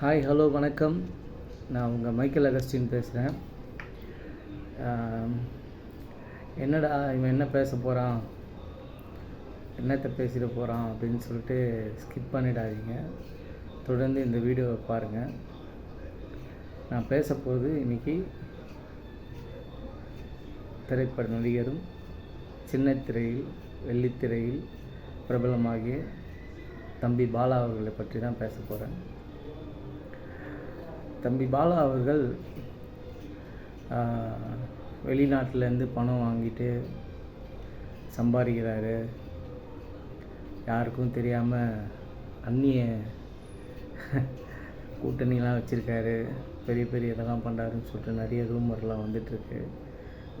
Hi hello வணக்கம். நான் உங்கள் மைக்கேல் அகஸ்டின் பேசுகிறேன் என்னடா இவன் என்ன பேச போகிறான் என்னத்தை பேசிட போகிறான் அப்படின்னு சொல்லிட்டு ஸ்கிப் பண்ணிடாதீங்க. தொடர்ந்து இந்த வீடியோவை பாருங்கள் நான் பேச போகிறது இன்றைக்கி திரைப்பட நடிகரும் சின்ன திரையில் வெள்ளித்திரையில் பிரபலமாகிய தம்பி பாலா அவர்களை பற்றி தான் பேச போகிறேன் தம்பி பாலா அவர்கள் வெளிநாட்டிலேருந்து பணம் வாங்கிட்டு சம்பாதிக்கிறாரு. யாருக்கும் தெரியாமல் அந்நிய கூட்டணிலாம் வச்சுருக்காரு. பெரிய பெரிய இதெல்லாம் பண்ணுறாருன்னு சொல்லிட்டு நிறைய ரூமர்லாம் வந்துட்டுருக்கு.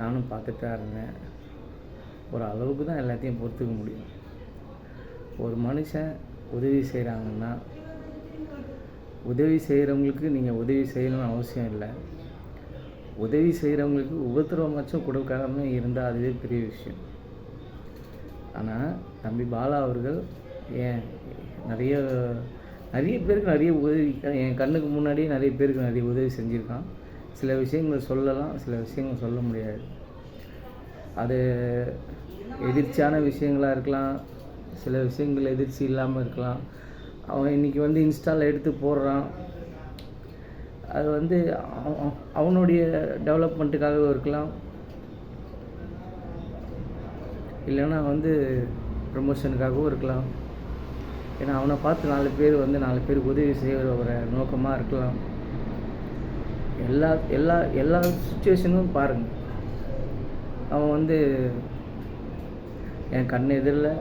நானும் பார்த்துட்டு தான் இருந்தேன். ஒரு அளவுக்கு தான் எல்லாத்தையும் பொறுத்துக்க முடியும். ஒரு மனுஷன் உதவி செய்கிறாங்கன்னா உதவி செய்கிறவங்களுக்கு நீங்கள் உதவி செய்யணும்னு அவசியம் இல்லை. உதவி செய்கிறவங்களுக்கு உபத்திரவமாச்சும் கொடுக்காம இருந்தால் அதுவே பெரிய விஷயம். ஆனால் தம்பி பாலா அவர்கள் ஏன் நிறைய நிறைய பேருக்கு நிறைய உதவி என் கண்ணுக்கு முன்னாடியே நிறைய பேருக்கு நிறைய உதவி செஞ்சுருக்கான். சில விஷயங்கள் சொல்லலாம் சில விஷயங்கள் சொல்ல முடியாது. அது எதிர்ச்சியான விஷயங்களாக இருக்கலாம் சில விஷயங்கள் எதிர்ச்சி இல்லாமல் இருக்கலாம். அவன் இன்றைக்கி வந்து இன்ஸ்டாவில் எடுத்து போடுறான். அது வந்து அவனுடைய டெவலப்மெண்ட்டுக்காகவும் இருக்கலாம். இல்லைன்னா வந்து ப்ரமோஷனுக்காகவும் இருக்கலாம். ஏன்னா அவனை பார்த்து நாலு பேர் வந்து நாலு பேருக்கு உதவி செய்கிற ஒரு நோக்கமாக இருக்கலாம். எல்லா எல்லா எல்லா சுச்சுவேஷனும் பாருங்கள் அவன் வந்து என் கண் எதிரில்.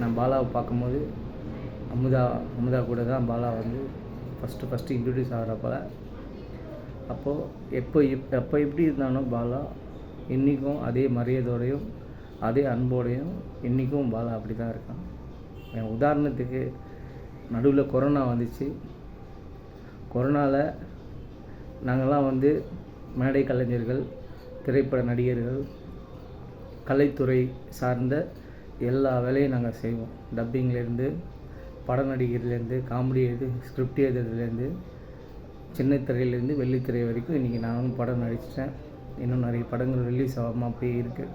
நான் பாலாவை பார்க்கும்போது அமுதா அமுதா கூட தான் பாலா வந்து ஃபஸ்ட்டு ஃபஸ்ட்டு இன்ட்ரடியூஸ் ஆகிறப்ப அப்போது எப்போ எப் எப்போ எப்படி இருந்தானோ பாலா இன்றைக்கும் அதே மரியாதையோடையும் அதே அன்போடையும் இன்றைக்கும் பாலா அப்படி தான் இருக்கான். என் உதாரணத்துக்கு நடுவில் கொரோனா வந்துச்சு. கொரோனாவில் நாங்கள்லாம் வந்து மேடை கலைஞர்கள் திரைப்பட நடிகர்கள் கலைத்துறை சார்ந்த எல்லா வேலையும் நாங்கள் செய்வோம். டப்பிங்லேருந்து பட நடிகர்லேருந்து காமெடி எழுது ஸ்கிரிப்ட் எழுதுறதுலேருந்து சின்ன திரையிலேருந்து வெள்ளித்திரை வரைக்கும் இன்றைக்கி நானும் படம் நடிச்சிட்டேன். இன்னும் நிறைய படங்கள் ரிலீஸ் ஆகாமல் அப்படியே இருக்குது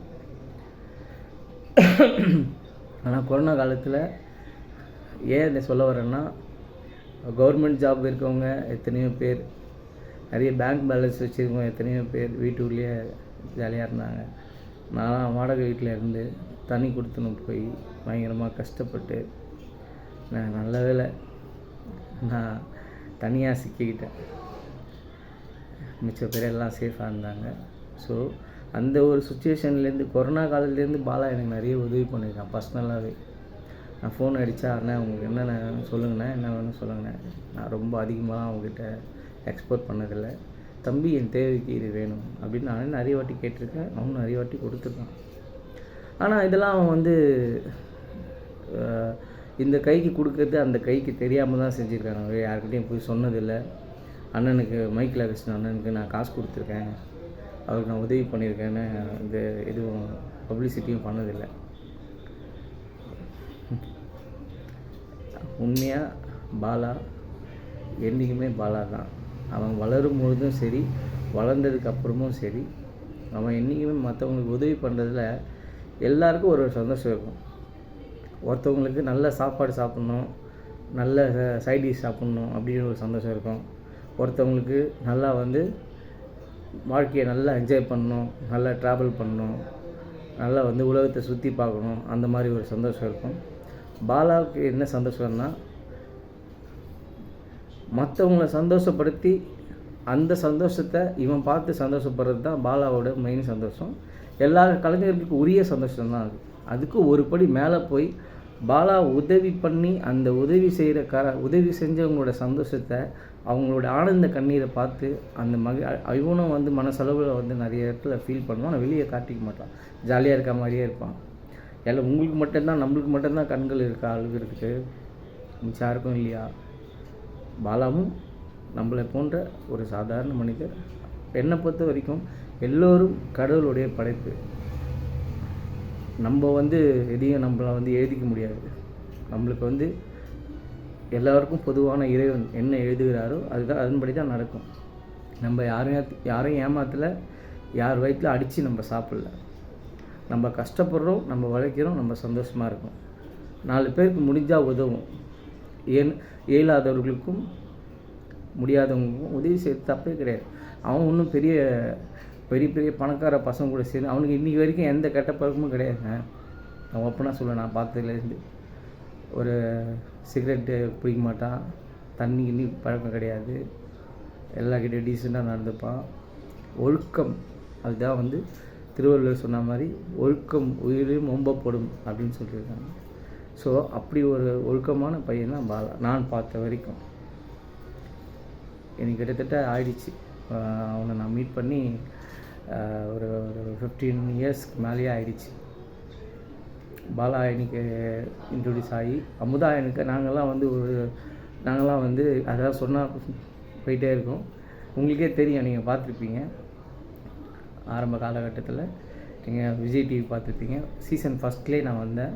ஆனால் கொரோனா காலத்தில் ஏன் இதை சொல்ல வரேன்னா கவர்மெண்ட் ஜாப் இருக்கவங்க எத்தனையோ பேர் நிறைய பேங்க் பேலன்ஸ் வச்சுருக்கவங்க எத்தனையோ பேர் வீட்டுக்குள்ளேயே ஜாலியாக இருந்தாங்க. நான் வாடகை வீட்டில் இருந்து தண்ணி கொடுத்துன்னு போய் பயங்கரமாக கஷ்டப்பட்டு நான் நல்ல வேலை நான் தனியாக சிக்கிக்கிட்டேன். மிச்ச பேர் எல்லாம் சேஃபாக இருந்தாங்க. ஸோ அந்த ஒரு சுச்சுவேஷன்லேருந்து கொரோனா காலத்துலேருந்து பாலா எனக்கு நிறைய உதவி பண்ணியிருக்கான் பர்சனலாகவே நான் ஃபோன் அடித்தா அண்ணா உங்களுக்கு என்னென்ன வேணும் சொல்லுங்கண்ணே என்ன வேணும் சொல்லுங்கண்ணே. நான் ரொம்ப அதிகமாக அவங்ககிட்ட எக்ஸ்போர்ட் பண்ணதில்லை. தம்பி என் தேவைக்கு இது வேணும் அப்படின்னு நானே நிறைய வாட்டி கேட்டிருக்கேன். அவனும் நிறைய வாட்டி கொடுத்துருக்கான். ஆனால் இதெல்லாம் அவன் வந்து இந்த கைக்கு கொடுக்கறது அந்த கைக்கு தெரியாமல் தான் செஞ்சுருக்காங்க. யாருக்கிட்டையும் போய் சொன்னதில்லை. அண்ணனுக்கு மைக்கில் கிருஷ்ணன் அண்ணனுக்கு நான் காசு கொடுத்துருக்கேன். அவருக்கு நான் உதவி பண்ணியிருக்கேன்னு இந்த எதுவும் பப்ளிசிட்டியும் பண்ணதில்லை. உண்மையாக பாலா? என்றைக்குமே பாலா தான். அவன் வளரும் பொழுதும் சரி வளர்ந்ததுக்கு அப்புறமும் சரி அவன் என்றைக்குமே மற்றவங்களுக்கு உதவி பண்ணுறதுல எல்லாருக்கும் ஒரு சந்தோஷம் இருக்கும். ஒருத்தவங்களுக்கு நல்ல சாப்பாடு சாப்பிட்ணும் நல்ல சைட் டிஷ் சாப்பிட்ணும் அப்படின்னு ஒரு சந்தோஷம் இருக்கும். ஒருத்தவங்களுக்கு நல்லா வந்து வாழ்க்கையை நல்லா என்ஜாய் பண்ணணும் நல்லா ட்ராவல் பண்ணணும் நல்லா வந்து உலகத்தை சுற்றி பார்க்கணும் அந்த மாதிரி ஒரு சந்தோஷம் இருக்கும். பாலாவுக்கு என்ன சந்தோஷம்னா மற்றவங்கள சந்தோஷப்படுத்தி அந்த சந்தோஷத்தை இவன் பார்த்து சந்தோஷப்படுறது தான் பாலாவோட மெயின் சந்தோஷம். எல்லா கலைஞர்களுக்கும் உரிய சந்தோஷம் தான் அது. அதுக்கு ஒரு படி மேலே போய் பாலா உதவி பண்ணி அந்த உதவி செய்கிற கர உதவி செஞ்சவங்களோட சந்தோஷத்தை அவங்களோட ஆனந்த கண்ணீரை பார்த்து அந்த மக இவனும் வந்து மனசளவில் வந்து நிறைய இடத்துல ஃபீல் பண்ணுவான். ஆனால் வெளியே காட்டிக்க மாட்டான். ஜாலியாக இருக்க மாதிரியே இருப்பான். எல்லாம் உங்களுக்கு மட்டும்தான் நம்மளுக்கு மட்டும்தான் கண்கள் இருக்கா அழுகிறதுக்கு? மிச்சம் யாருக்கும் இல்லையா? பாலாவும் நம்மளை போன்ற ஒரு சாதாரண மனிதர். என்னை பொறுத்த வரைக்கும் எல்லோரும் கடவுளுடைய படைப்பு. நம்ம வந்து எதையும் நம்மளை வந்து எழுதிக்க முடியாது. நம்மளுக்கு வந்து எல்லாருக்கும் பொதுவான இறைவன் என்ன எழுதுகிறாரோ அதுதான் அதன்படி தான் நடக்கும். நம்ம யாரையும் யாரையும் ஏமாத்தலை யார் வயிற்றில் அடித்து நம்ம சாப்பிடல. நம்ம கஷ்டப்படுறோம் நம்ம உழைக்கிறோம் நம்ம சந்தோஷமாக இருக்கோம். நாலு பேருக்கு முடிஞ்சால் உதவும். ஏன் இயலாதவர்களுக்கும் முடியாதவங்களுக்கும் உதவி செய்ய தப்பே கிடையாது. அவன் ஒன்றும் பெரிய பெரிய பெரிய பணக்கார பசங்க கூட சேர்ந்து அவனுக்கு இன்றைக்கி வரைக்கும் எந்த கெட்ட பழக்கமும் கிடையாதுங்க. அவன் ஒப்பனாக சொல்ல நான் பார்த்ததுலேருந்து ஒரு சிகரெட்டு பிடிக்க மாட்டான். தண்ணி கிண்ணி பழக்கம் கிடையாது. எல்லாக்கிட்டே டீசெண்டாக நடந்துப்பான். ஒழுக்கம். அதுதான் வந்து திருவள்ளுவர் சொன்ன மாதிரி ஒழுக்கம் உயிரும் ஒம்பப்படும் அப்படின்னு சொல்லியிருக்காங்க. ஸோ அப்படி ஒரு ஒழுக்கமான பையன் தான் பாலா நான் பார்த்த வரைக்கும். எனக்கு கிட்டத்தட்ட ஆயிடுச்சு. அவனை நான் மீட் பண்ணி ஒரு ஒரு ஃபிஃப்டீன் இயர்ஸ்க்கு மேலேயே ஆயிடுச்சு. பாலா எனக்கு இன்ட்ரடியூஸ் ஆகி அமுதா எனக்கு நாங்கள்லாம் வந்து ஒரு நாங்கள்லாம் வந்து அதெல்லாம் சொன்னால் போயிட்டே இருக்கோம். உங்களுக்கே தெரியும் நீங்கள் பார்த்துருப்பீங்க. ஆரம்ப காலகட்டத்தில் நீங்கள் விஜய் டிவி பார்த்துருப்பீங்க. சீசன் ஃபஸ்ட்லேயே நான் வந்தேன்.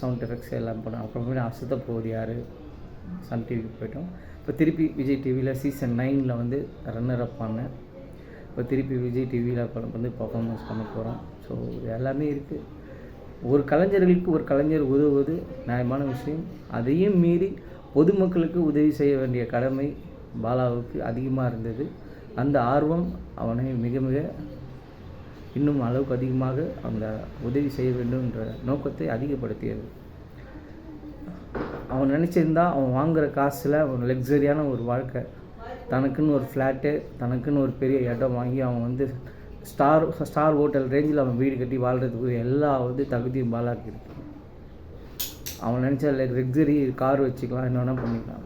சவுண்ட் எஃபெக்ட்ஸ் எல்லாம் பண்ணேன் அப்புறமேட்டு அசுத்த போகுது யார்? சன் டிவிக்கு போயிட்டோம். இப்போ திருப்பி விஜய் டிவியில் சீசன் நைனில் வந்து ரன்னர் அப் பண்ணேன் இப்போ திருப்பி விஜய் டிவியில் வந்து பர்ஃபார்மன்ஸ் பண்ண போகிறோம் ஸோ இது எல்லாமே இருக்குது ஒரு கலைஞர்களுக்கு ஒரு கலைஞர் உதவுவது நியாயமான விஷயம். அதையும் மீறி பொதுமக்களுக்கு உதவி செய்ய வேண்டிய கடமை பாலாவுக்கு அதிகமாக இருந்தது. அந்த ஆர்வம் அவனை மிக மிக இன்னும் அளவுக்கு அதிகமாக அந்த உதவி செய்ய வேண்டும் என்ற நோக்கத்தை அதிகப்படுத்தியது. அவன் நினச்சிருந்தா அவன் வாங்குகிற காசில் அவன் லக்ஸரியான ஒரு வாழ்க்கை தனக்குன்னு ஒரு ஃப்ளாட்டு தனக்குன்னு ஒரு பெரிய இடம் வாங்கி அவன் வந்து ஸ்டார் ஸ்டார் ஹோட்டல் ரேஞ்சில் அவன் வீடு கட்டி வாழ்கிறதுக்கு எல்லா வந்து தகுதியும் பாலாக்கு இருக்கு. அவன் நினச்சா லக்ஸரி கார் வச்சுக்கலாம் என்ன பண்ணிக்கலாம்.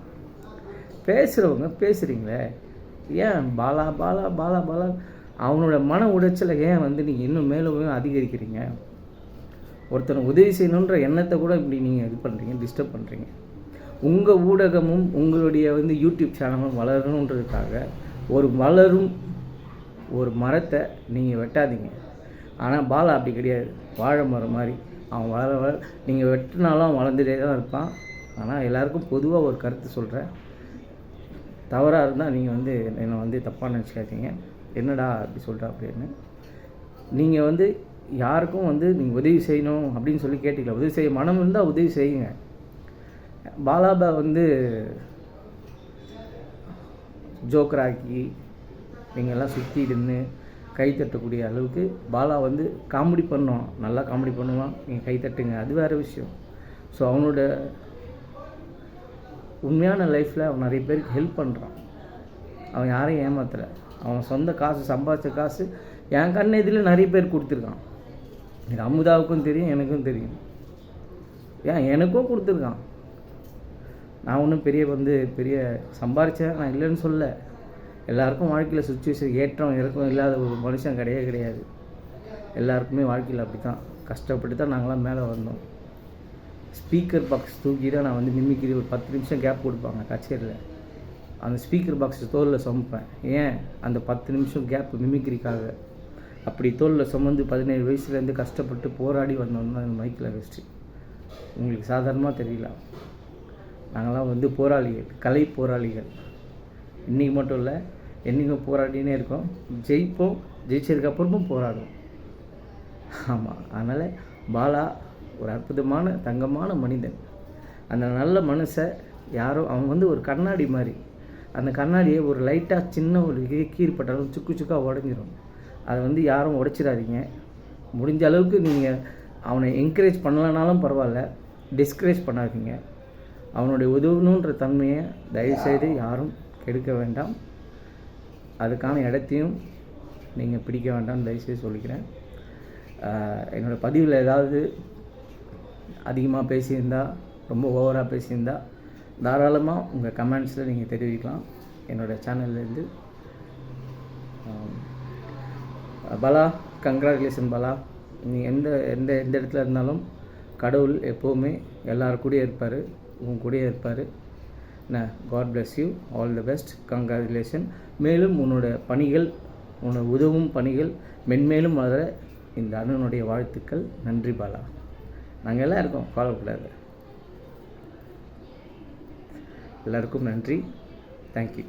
பேசுகிறவங்க பேசுகிறீங்களே ஏன் பாலா பாலா பாலா பாலா? அவனோட மன உடைச்சலை ஏன் வந்து நீங்கள் இன்னும் மேலும் மேலும் அதிகரிக்கிறீங்க? ஒருத்தனை உதவி செய்யணுன்ற எண்ணத்தை கூட இப்படி நீங்கள் இது பண்ணுறீங்க டிஸ்டர்ப் பண்ணுறீங்க உங்கள் ஊடகமும் உங்களுடைய வந்து யூடியூப் சேனலும் வளரணுன்றதுக்காக ஒரு வளரும் ஒரு மரத்தை நீங்கள் வெட்டாதீங்க. ஆனால் பாலா அப்படி கிடையாது. வாழை மரம் மாதிரி. அவன் வளர வளர நீங்கள் வெட்டினாலும் அவன் வளர்ந்துட்டே தான் இருப்பான். ஆனால் எல்லாருக்கும் பொதுவாக ஒரு கருத்து சொல்கிறேன் தவறாக இருந்தால் நீங்கள் வந்து என்னை வந்து தப்பாக நினச்சிக்காதீங்க. என்னடா அப்படி சொல்கிறா அப்படின்னு. நீங்கள் வந்து யாருக்கும் வந்து நீங்கள் உதவி செய்யணும் அப்படின்னு சொல்லி கேட்டுக்கல உதவி செய்ய மனம் இருந்தால் உதவி செய்யுங்க. பாலாபா வந்து ஜோக்கராக்கி நீங்கள்லாம் சுற்றி நின்று கை தட்டக்கூடிய அளவுக்கு பாலா வந்து காமெடி பண்ணோம் நல்லா காமெடி பண்ணுவான். நீங்கள் கை தட்டுங்க. அது வேறு விஷயம். ஸோ அவனோட உண்மையான லைஃப்பில் அவன் நிறைய பேருக்கு ஹெல்ப் பண்ணுறான் அவன் யாரையும் ஏமாத்தலை. அவன் சொந்த காசு சம்பாதிச்ச காசு என் கண்ணு இதில் நிறைய பேர் கொடுத்துருக்கான். இது அமுதாவுக்கும் தெரியும் எனக்கும் தெரியும். ஏன் எனக்கும் கொடுத்துருக்கான். நான் ஒன்றும் பெரிய வந்து பெரிய சம்பாரிச்சேன் நான் இல்லைன்னு சொல்ல. எல்லாருக்கும் வாழ்க்கையில் சுச்சுவேஷன் ஏற்றம் இறக்கம் இல்லாத ஒரு மனுஷன் கிடையவே கிடையாது. எல்லாருக்குமே வாழ்க்கையில் அப்படி தான் கஷ்டப்பட்டு தான் நாங்களாம் மேலே வந்தோம். ஸ்பீக்கர் பாக்ஸ் தூக்கி தான் நான் வந்து மிமிக்கிரி ஒரு பத்து நிமிஷம் கேப் கொடுப்பாங்க கச்சேரியில். அந்த ஸ்பீக்கர் பாக்ஸ் தோலில் சுமப்பேன். ஏன்? அந்த பத்து நிமிஷம் கேப் மிமிக்கிரிக்காக அப்படி தோலில் சுமந்து பதினேழு வயசுலேருந்து கஷ்டப்பட்டு போராடி வந்தோம்னா அந்த மைக்கில் வச்சு உங்களுக்கு சாதாரணமாக தெரியல நாங்களாம் வந்து போராளிகள் கலை போராளிகள். இன்றைக்கி மட்டும் இல்லை என்றைக்கும் போராடினே இருக்கோம். ஜெயிப்போம் ஜெயிச்சதுக்கப்புறமும் போராடுவோம். ஆமாம் அதனால் பாலா ஒரு அற்புதமான தங்கமான மனிதன். அந்த நல்ல மனுஷை யாரோ அவன் வந்து ஒரு கண்ணாடி மாதிரி. அந்த கண்ணாடியை ஒரு லைட்டாக சின்ன ஒரு கீழ்பட்டாலும் சுக்கு சுக்காக உடஞ்சிரும். அதை வந்து யாரும் உடைச்சிடாதீங்க. முடிஞ்ச அளவுக்கு நீங்கள் அவனை என்கரேஜ் பண்ணலனாலும் பரவாயில்ல டிஸ்கரேஜ் பண்ணாதீங்க. அவனுடைய உதவணுன்ற தன்மையை தயவுசெய்து யாரும் கெடுக்க வேண்டாம். அதுக்கான இடத்தையும் நீங்கள் பிடிக்க வேண்டாம்னு தயவுசெய்து சொல்லிக்கிறேன். என்னோடய என்னோட பதிவில் ஏதாவது அதிகமாக பேசியிருந்தா ரொம்ப ஓவராக பேசியிருந்தா தாராளமாக உங்கள் கமெண்ட்ஸில் நீங்கள் தெரிவிக்கலாம். என்னோடய சேனல்லேருந்து பலா கங்க்ராச்சுலேஷன் பலா. நீ எந்த எந்த எந்த இடத்துல இருந்தாலும் கடவுள் எப்போவுமே எல்லார் கூடயே இருப்பார். உன் கூடயே இருப்பார். என்ன God bless you all the best congratulation மேலும் உன்னோட பணிகள் உன்னோட உதவும் பணிகள் மென்மேலும் வளர இந்த அண்ணனுடைய வாழ்த்துக்கள். நன்றி பாலா. நாங்கள் எல்லாம் இருக்கோம். கவலைப்படாத எல்லாருக்கும் நன்றி. தேங்க்யூ